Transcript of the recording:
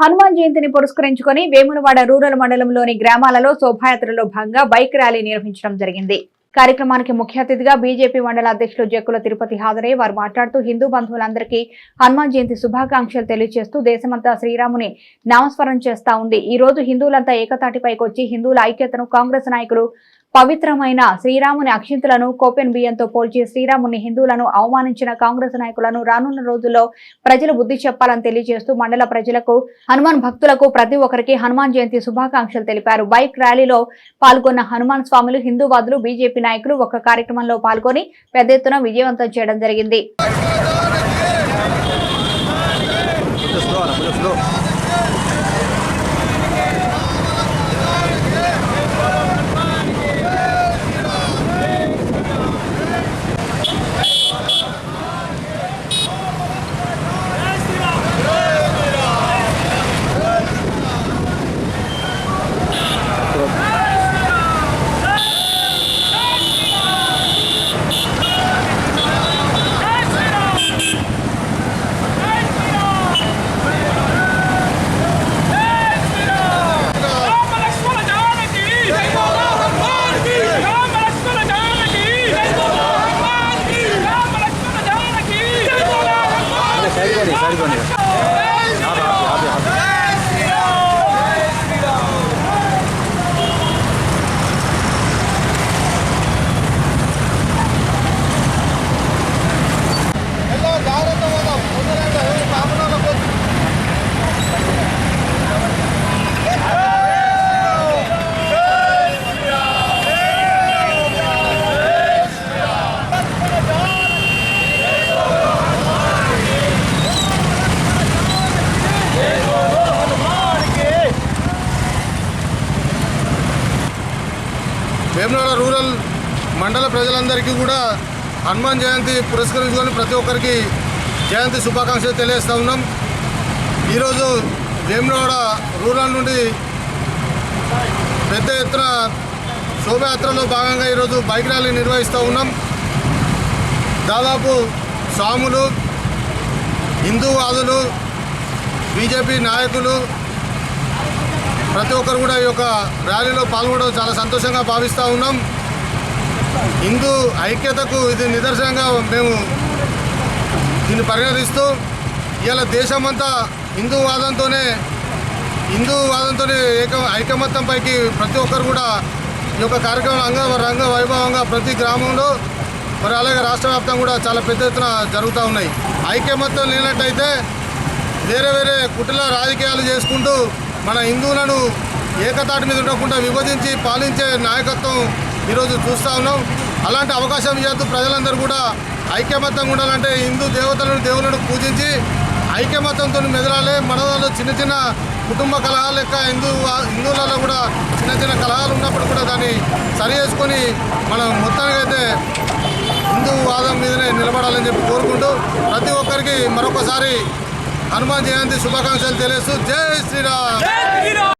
హనుమాన్ జయంతిని పురస్కరించుకొని వేమునవాడ రూరల్ మండలంలోని గ్రామాలలో శోభాయాత్రలో భాగంగా బైక్ ర్యాలీ నిర్వహించడం జరిగింది. కార్యక్రమానికి ముఖ్య అతిథిగా బీజేపీ మండల అధ్యక్షులు జక్కుల తిరుపతి హాజరై వారు మాట్లాడుతూ హిందూ బంధువులందరికీ హనుమాన్ జయంతి శుభాకాంక్షలు తెలియజేస్తూ దేశమంతా శ్రీరాముని నామస్మరణ చేస్తా ఉంది. ఈ రోజు హిందువులంతా ఏకతాటిపైకి వచ్చి హిందువుల ఐక్యతను కాంగ్రెస్ నాయకులు పవిత్రమైన శ్రీరాముని అక్షింతలను కోపెన్ బియ్యంతో పోల్చి శ్రీరాముని హిందువులను అవమానించిన కాంగ్రెస్ నాయకులను రానున్న రోజుల్లో ప్రజలు బుద్ధి చెప్పాలని తెలియజేస్తూ మండల ప్రజలకు హనుమాన్ భక్తులకు ప్రతి ఒక్కరికి హనుమాన్ జయంతి శుభాకాంక్షలు తెలిపారు. బైక్ ర్యాలీలో పాల్గొన్న హనుమాన్ స్వాములు హిందూవాదులు బీజేపీ నాయకులు ఒక కార్యక్రమంలో పాల్గొని పెద్ద ఎత్తున విజయవంతం చేయడం జరిగింది. 这个 వేములవాడ రూరల్ మండల ప్రజలందరికీ కూడా హనుమాన్ జయంతి పురస్కరించుకొని ప్రతి ఒక్కరికి జయంతి శుభాకాంక్షలు తెలియజేస్తూ ఉన్నాం. ఈరోజు వేములవాడ రూరల్ నుండి పెద్ద ఎత్తున శోభయాత్రలో భాగంగా ఈరోజు బైక్ ర్యాలీ నిర్వహిస్తూ ఉన్నాం. దాదాపు స్వాములు హిందూవాదులు బీజేపీ నాయకులు ప్రతి ఒక్కరు కూడా ఈ యొక్క ర్యాలీలో పాల్గొనడం చాలా సంతోషంగా భావిస్తూ ఉన్నాం. హిందూ ఐక్యతకు ఇది నిదర్శనంగా మేము దీన్ని పరిగణిస్తూ ఇవాళ దేశమంతా హిందూ వాదంతోనే హిందూ వాదంతోనే ఏక ఐకమత్యం పైకి ప్రతి ఒక్కరు కూడా ఈ యొక్క కార్యక్రమం అంగ రంగ వైభవంగా ప్రతి గ్రామంలో మరి అలాగే రాష్ట్ర వ్యాప్తంగా కూడా చాలా పెద్ద ఎత్తున జరుగుతూ ఉన్నాయి. ఐకమత్యం లేనట్టయితే వేరే వేరే కుటుంబ రాజకీయాలు చేసుకుంటూ మన హిందువులను ఏకతాటి మీద ఉండకుండా విభజించి పాలించే నాయకత్వం ఈరోజు చూస్తూ ఉన్నాం. అలాంటి అవకాశం ఇవ్వద్దు. ప్రజలందరూ కూడా ఐక్యమత్యంగా ఉండాలంటే హిందూ దేవతలను దేవులను పూజించి ఐక్యమత్యంతో మెదలాలి. మనలో చిన్న చిన్న కుటుంబ కలహాలు లెక్క హిందూ హిందువులలో కూడా చిన్న చిన్న కలహాలు ఉన్నప్పుడు కూడా దాన్ని సరి చేసుకొని మనం మొత్తానికైతే హిందూ వాదం మీదనే నిలబడాలని చెప్పి కోరుకుంటూ ప్రతి ఒక్కరికి మరొకసారి హనుమాన్ జయంతి శుభాకాంక్షలు తెలుసు జై శ్రీరామ్.